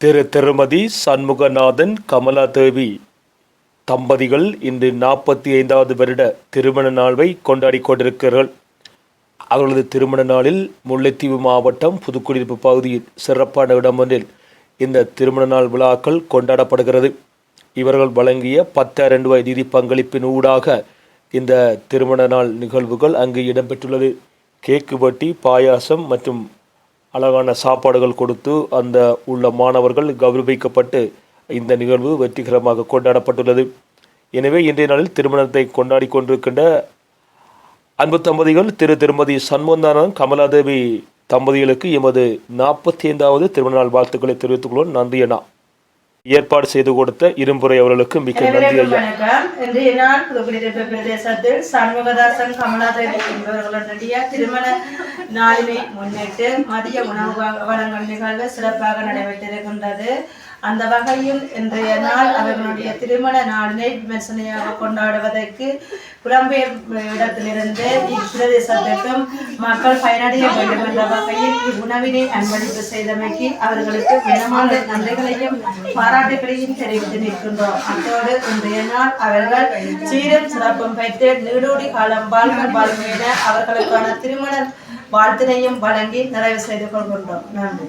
திரு திருமதி சண்முகநாதன் கமலா தேவி தம்பதிகள் இன்று நாற்பத்தி ஐந்தாவது வருட திருமண நாள்வை கொண்டாடி கொண்டிருக்கிறார்கள். அவர்களது திருமண நாளில் முல்லைத்தீவு மாவட்டம் புதுக்குடியிருப்பு பகுதியில் சிறப்பான இடம் ஒன்றில் இந்த திருமண நாள் விழாக்கள் கொண்டாடப்படுகிறது. இவர்கள் வழங்கிய பத்தாயிரம் ரூபாய் நிதி பங்களிப்பின் ஊடாக இந்த திருமண நாள் நிகழ்வுகள் அங்கு இடம்பெற்றுள்ளது. கேக்கு வட்டி பாயாசம் மற்றும் அழகான சாப்பாடுகள் கொடுத்து அந்த உள்ள மாணவர்கள் கௌரவிக்கப்பட்டு இந்த நிகழ்வு வெற்றிகரமாக கொண்டாடப்பட்டுள்ளது. எனவே இன்றைய நாளில் திருமணத்தை கொண்டாடி கொண்டிருக்கின்ற அன்பு தம்பதிகள் திரு திருமதி சண்முகநாதன் கமலாதேவி தம்பதிகளுக்கு எமது நாற்பத்தி ஐந்தாவது திருமண நாள் வாழ்த்துக்களை தெரிவித்துக் கொள்வோம். நன்றி அண்ணா. ஏற்பாடு செய்து கொடுத்த இரும்புரை அவர்களுக்கு மிக்க நன்றி ஐயா. வணக்கம். இன்றைய நாள் புதுக்குடியிருப்பு பிரதேசத்தில் சண்முகதாசன் கமலாதேவி என்பவர்களுடைய திருமண நாளினை முன்னிட்டு மதிய உணவு வழங்கல் நிகழ்வு சிறப்பாக நடைபெற்றிருக்கின்றது. அந்த வகையில் இன்றைய நாள் அவர்களுடைய திருமண நாளினை விமர்சனையாக கொண்டாடுவதற்கு புலம்பெயர் இடத்திலிருந்து இப்பிரதேசத்திற்கும் மக்கள் பயனடைய வேண்டும் என்ற வகையில் இவ்வுணவினை அன்பளிப்பு செய்தமைக்கு அவர்களுக்கு மனமார்ந்த நன்றிகளையும் பாராட்டுகளையும் தெரிவித்து நிற்கின்றோம். அத்தோடு இன்றைய நாள் அவர்கள் சீரும் சிறப்பும் பெற்று நீடூடி காலம் வாழ்க வாழ்க என அவர்களுக்கான திருமண வாழ்த்தினையும் வழங்கி நிறைவு செய்து கொள்கின்றோம். நன்றி.